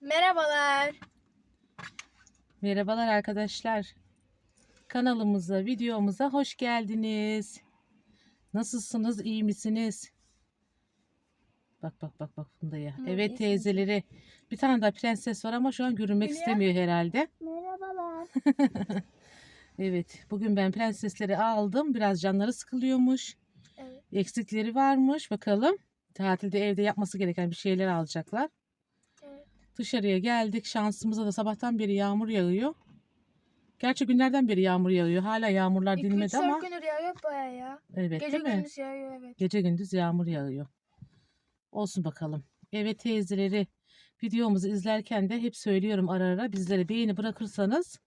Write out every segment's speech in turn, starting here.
Merhabalar. Merhabalar arkadaşlar. Kanalımıza, videomuza hoş geldiniz. Nasılsınız? iyi misiniz? Bak bak bak bak Funda'ya. Evet teyzeleri. Bir tane daha prenses var ama şu an görünmek Hülya. istemiyor herhalde. Merhabalar. Evet, bugün ben prensesleri aldım. Biraz canları sıkılıyormuş. Evet. Eksikleri varmış. Bakalım. Tatilde evde yapması gereken bir şeyler alacaklar. Dışarıya geldik. Şansımıza da sabahtan beri yağmur yağıyor. Gerçi günlerden beri yağmur yağıyor. Hala yağmurlar üç dinmedi ama. dört gündür yağıyor baya ya. Evet Gece değil mi? gündüz yağıyor evet. Gece gündüz yağmur yağıyor. Olsun bakalım. Evet teyzeleri videomuzu izlerken de hep söylüyorum ara ara bizlere beğeni bırakırsanız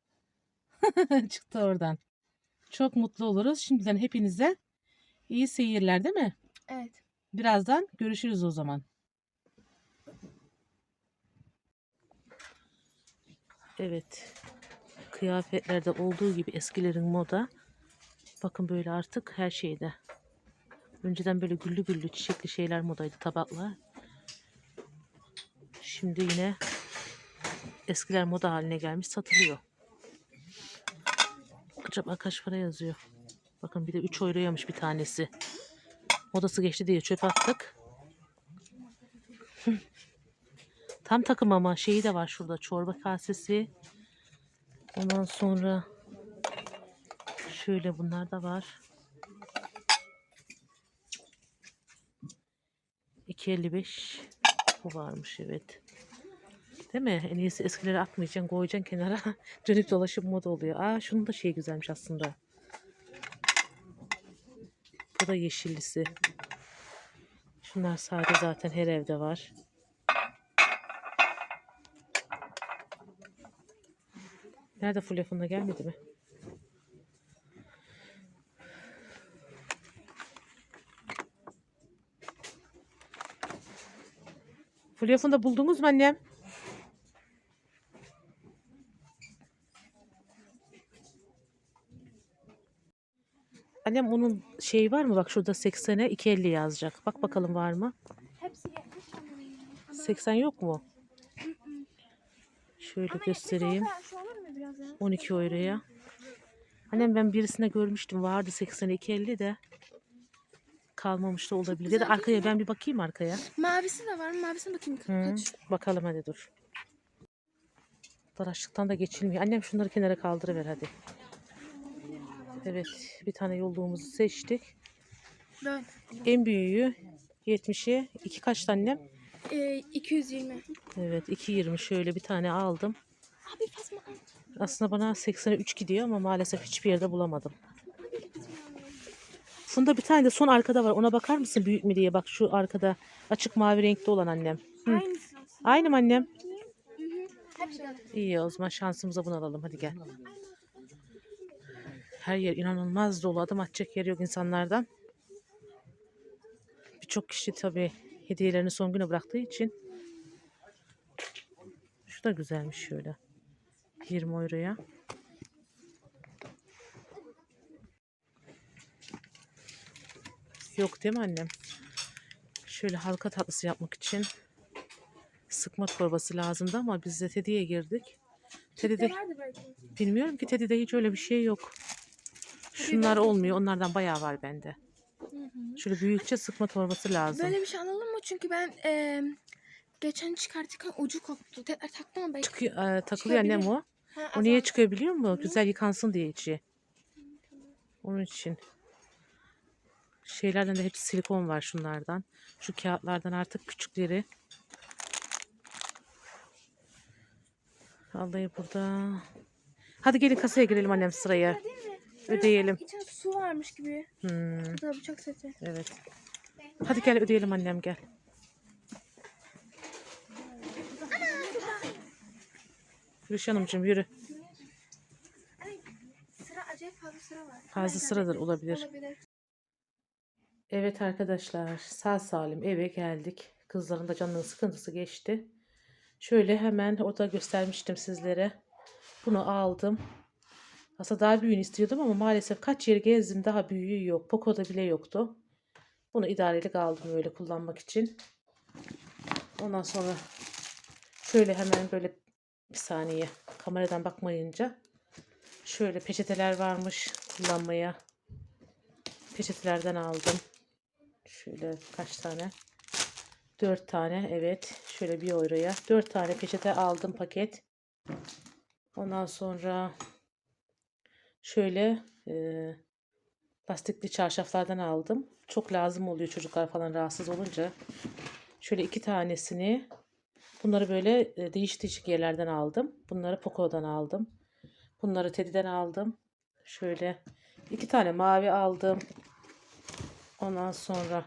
çıktı oradan. Çok mutlu oluruz. Şimdiden hepinize iyi seyirler değil mi? Evet. Birazdan görüşürüz o zaman. Evet. Kıyafetlerde olduğu gibi eskilerin moda. Bakın böyle artık her şeyde. Önceden böyle güllü güllü çiçekli şeyler modaydı tabaklar. Şimdi yine eskiler moda haline gelmiş satılıyor. Acaba kaç para yazıyor? Bakın bir de 3 euroymuş bir tanesi. Modası geçti diye çöp attık. Tam takım ama şeyi de var şurada. Çorba kasesi. Ondan sonra şöyle bunlar da var. 2.55 bu varmış evet. Değil mi? En iyisi eskileri atmayacaksın, koyacaksın kenara. Dönüp dolaşıp moda oluyor. Aa şunun da şey güzelmiş aslında. Bu da yeşillisi. Şunlar sade zaten her evde var. Nerede Fulya Funda gelmedi mi? Fulya Funda buldunuz mu annem? Annem onun şeyi var mı? Bak şurada 80'e 250 yazacak. Bak bakalım var mı? Hepsi yapmış ama. 80 yok mu? Şöyle göstereyim. Şu olur mu biraz ya? 12 euroya. Annem ben birisine görmüştüm. Vardı 82 50 de. Kalmamış da olabilir. Ya da arkaya ben bir bakayım arkaya. Mavisi de var. Mavisine bakayım. Hı, bakalım hadi dur. Daraşlıktan da geçilmiyor. Annem şunları kenara kaldırıver hadi. Evet bir tane yolluğumuzu seçtik. Dön. En büyüğü 70'e iki kaç annem? Ee, 220. Evet 2.20 şöyle bir tane aldım. Abi al. Aslında bana 83 gidiyor ama maalesef hiçbir yerde bulamadım. Funda bir tane de son arkada var. Ona bakar mısın büyük mü diye. Bak şu arkada açık mavi renkli olan annem. Hı. Aynı mı annem? İyi o zaman şansımıza bunu alalım. Hadi gel. Her yer inanılmaz dolu. Adım atacak yer yok insanlardan. Birçok kişi tabii hediyelerini son güne bıraktığı için. Şu da güzelmiş şöyle. 20 euroya. Yok değil mi annem? Şöyle halka tatlısı yapmak için sıkma torbası lazımdı ama biz de Teddy'ye girdik. Belki? bilmiyorum ki Teddy'de hiç öyle bir şey yok. Şunlar olmuyor. Onlardan bayağı var bende. Hı hı. Şöyle büyükçe sıkma torbası lazım. Böyle bir şey anladın mı? Çünkü ben eee geçen çıkartırken ucu koptu. Tekrar taktım ama belki. Çıkıyor, e, takılıyor annem o. Ha, O niye azaldı. çıkıyor biliyor musun? Güzel yıkansın diye içi. Onun için. Şeylerden de hepsi silikon var şunlardan. Şu kağıtlardan artık küçükleri. Vallahi burada. Hadi gelin kasaya girelim annem sıraya. Değil mi? Böyle Ödeyelim. İçinde su varmış gibi. Hmm, Bu da bıçak seti. evet. Hadi gel ödeyelim annem gel. Gülüş Hanımcığım yürü. Ay, sıra acayip fazla sıra var. Fazla sıradır olabilir. Olabilir. Evet arkadaşlar sağ salim eve geldik. Kızların da canının sıkıntısı geçti. Şöyle hemen orada göstermiştim sizlere. Bunu aldım. Aslında daha büyüğünü istiyordum ama maalesef kaç yeri gezdim daha büyüğü yok. Poco'da bile yoktu. Bunu idarelik aldım öyle kullanmak için. Ondan sonra Şöyle hemen böyle bir saniye kameradan bakmayınca şöyle peçeteler varmış kullanmaya. Peçetelerden aldım. Şöyle kaç tane? 4 tane evet. Şöyle bir euroya. 4 tane peçete aldım paket. Ondan sonra şöyle e, lastikli çarşaflardan aldım. Çok lazım oluyor çocuklar falan rahatsız olunca. Şöyle iki tanesini bunları böyle e, değişik değişik yerlerden aldım. Bunları Poco'dan aldım. Bunları Teddy'den aldım. Şöyle iki tane mavi aldım. Ondan sonra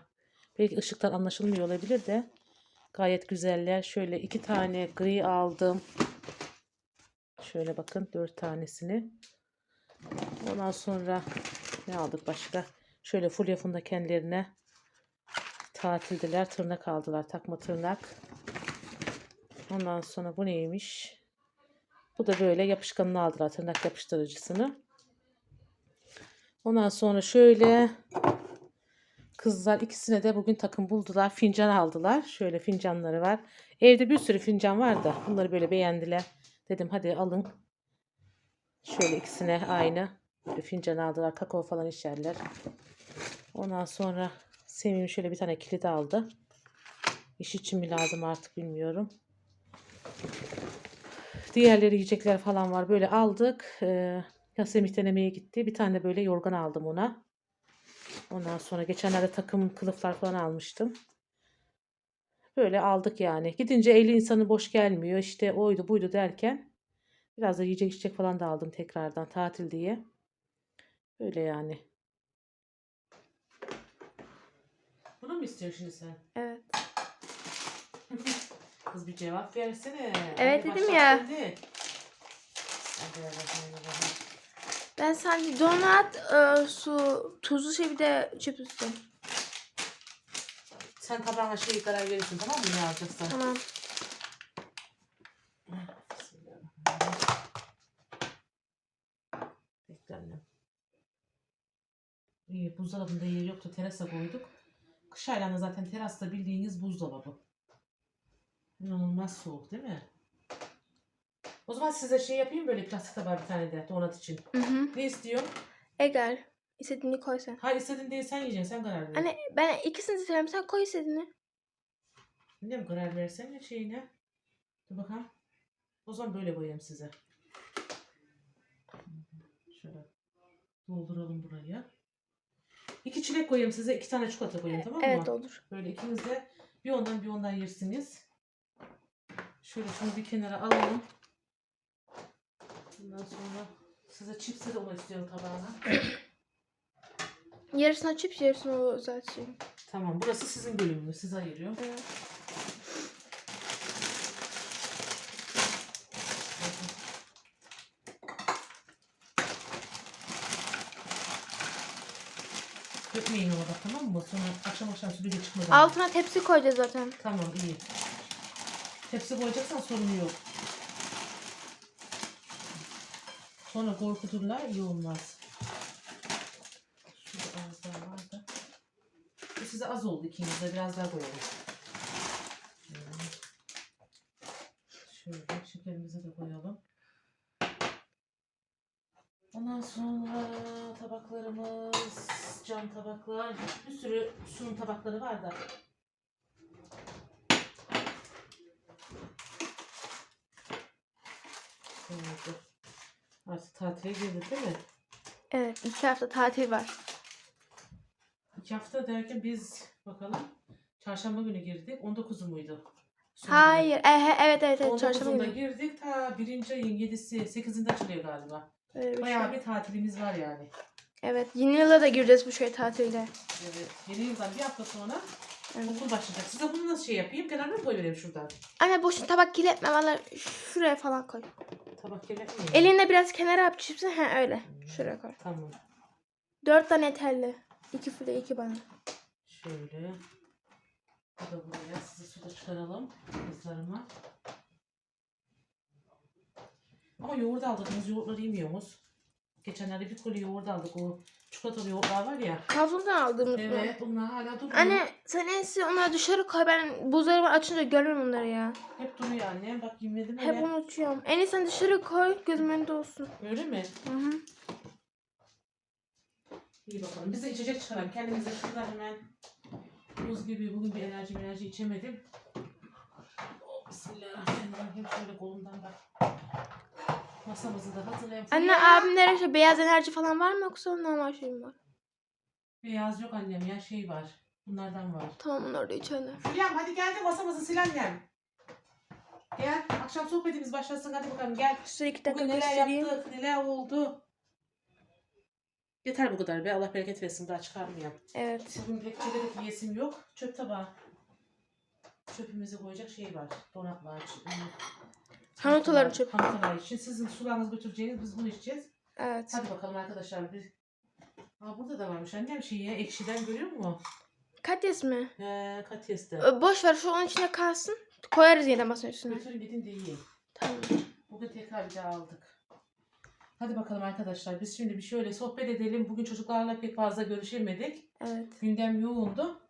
belki ışıktan anlaşılmıyor olabilir de gayet güzeller. Şöyle iki tane gri aldım. Şöyle bakın dört tanesini. Ondan sonra ne aldık başka? Şöyle full funda kendilerine tatildiler. Tırnak aldılar. Takma tırnak. Ondan sonra bu neymiş? Bu da böyle yapışkanını aldılar. Tırnak yapıştırıcısını. Ondan sonra şöyle kızlar ikisine de bugün takım buldular. Fincan aldılar. Şöyle fincanları var. Evde bir sürü fincan var da bunları böyle beğendiler. Dedim hadi alın. Şöyle ikisine aynı fincan aldılar. Kakao falan içerler. Ondan sonra Sevim şöyle bir tane kilit aldı. İş için mi lazım artık bilmiyorum. Diğerleri yiyecekler falan var. Böyle aldık. Ee, Yasemih denemeye gitti. Bir tane de böyle yorgan aldım ona. Ondan sonra geçenlerde takım kılıflar falan almıştım. Böyle aldık yani. Gidince eli insanı boş gelmiyor. İşte oydu buydu derken biraz da yiyecek içecek falan da aldım tekrardan tatil diye. Böyle yani. Bunu mu istiyorsun şimdi sen? Evet. Kız bir cevap versene. Evet Hadi dedim ya. Hadi. Ben sadece donat, e, su, tuzlu şey bir de çöp üstü. Sen tabağına şeyi karar verirsin tamam mı ne alacaksan. Tamam. Buzdolabında yer yoktu terasa koyduk. Kış aylarında zaten terasta bildiğiniz buzdolabı. İnanılmaz soğuk değil mi? O zaman size şey yapayım böyle plastik tabağı bir tane de donat için. Hı hı. Ne istiyorsun? Egal. İstediğini koy sen. Hayır istediğin değil sen yiyeceksin sen karar ver. Anne ben ikisini de seviyorum. Sen koy istediğini. Ne mi karar versen ya şeyine? Dur bakalım. O zaman böyle koyayım size. Şöyle dolduralım burayı. İki çilek koyayım size, iki tane çikolata koyayım tamam mı? Evet olur. Böyle ikiniz de bir ondan bir ondan yersiniz. Şöyle şunu bir kenara alalım. Ondan sonra size çipsi de onu istiyorum tabağına. Yarısını açıp yarısını o özel şey. Tamam burası sizin bölümünüz. Size ayırıyorum. Evet. Dökmeyin ona da tamam mı? Sonra akşam akşam süpürge çıkmadan. Altına tepsi koyacağız zaten. Tamam iyi. Tepsi koyacaksan sorun yok. Sonra korkuturlar iyi olmaz. Şurada az daha var da. Bu size az oldu ikiniz de biraz daha koyalım. Şöyle şekerimizi de koyalım. Ondan sonra tabaklarımız, cam tabaklar, bir sürü sunum tabakları var da. Artık tatile girdik değil mi? Evet iki hafta tatil var. İki hafta derken biz bakalım çarşamba günü girdik. 19'u muydu? Son. Hayır. E, he, evet evet evet. Çarşamba 19'unda günü. girdik ta birinci ayın 7'si 8'inde açılıyor galiba. Öyle bir şey. Bayağı bir tatilimiz var yani. Evet. Yeni yıla da gireceğiz bu şey tatilde. Evet. Yeni yıldan bir hafta sonra Evet. okul başlayacak. Size bunu nasıl şey yapayım? Kenarına mı koyuvereyim şuradan? Anne boş tabak kirletme. Valla şuraya falan koy. Tabak kirletmeyeyim. Elinde biraz kenara yap çipsi. He öyle. Şuraya koy. Tamam. Dört tane yeterli. İki file iki bana. Şöyle. Bu da buraya. Sizi suda çıkaralım. Kızlarıma. Ama yoğurt aldınız. Yoğurtları yemiyorsunuz. Geçenlerde bir koli yoğurt aldık. O çikolatalı yoğurtlar var ya. Kavlumdan aldığımız mı? Evet bunlar hala duruyor. Anne sen en iyisi onları dışarı koy. Ben buzdolabı açınca görmem onları ya. Hep duruyor annem. Bak yemedim Hep öyle. unutuyorum. En iyisi sen dışarı koy. Gözümün önünde olsun. Öyle mi? Hı hı. İyi bakalım. Biz de içecek çıkaralım. Kendimize şuradan hemen buz gibi bugün bir enerji enerji içemedim. Oh, Bismillahirrahmanirrahim. Şöyle kolumdan bak. Masamızı da hazırlayalım. Anne abimlere şey beyaz enerji falan var mı yoksa normal şey mi var? Beyaz yok annem ya şey var. Bunlardan var. Tamam onları da. Hülyam hadi gel de masamızı sil annem. Gel akşam sohbetimiz başlasın hadi bakalım gel. Size iki dakika Bugün neler göstereyim. yaptık neler oldu. Yeter bu kadar be Allah bereket versin daha çıkarmayayım. Evet. Bugün pek çekirdek yiyesim yok. Çöp tabağı. Çöpümüzü koyacak şey var. Donatlar. Hamurtaların çöpü. Hamurtalar için. Sizin sularınızı götüreceğiniz biz bunu içeceğiz. Evet. Hadi bakalım arkadaşlar. Bir... Aa, burada da varmış annem şeyi ekşiden görüyor musun? Katyes mi? Ee, Katyes'te. Ö, Boş ver şu onun içine kalsın. Koyarız yine masanın üstüne. Götürün gidin de yiyin. Tamam. Bugün tekrar bir daha aldık. Hadi bakalım arkadaşlar biz şimdi bir şöyle sohbet edelim. Bugün çocuklarla pek fazla görüşemedik. Evet. Gündem yoğundu.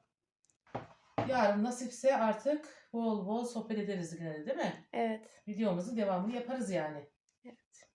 Yarın nasipse artık bol bol sohbet ederiz gene de, değil mi? Evet. Videomuzun devamını yaparız yani. Evet.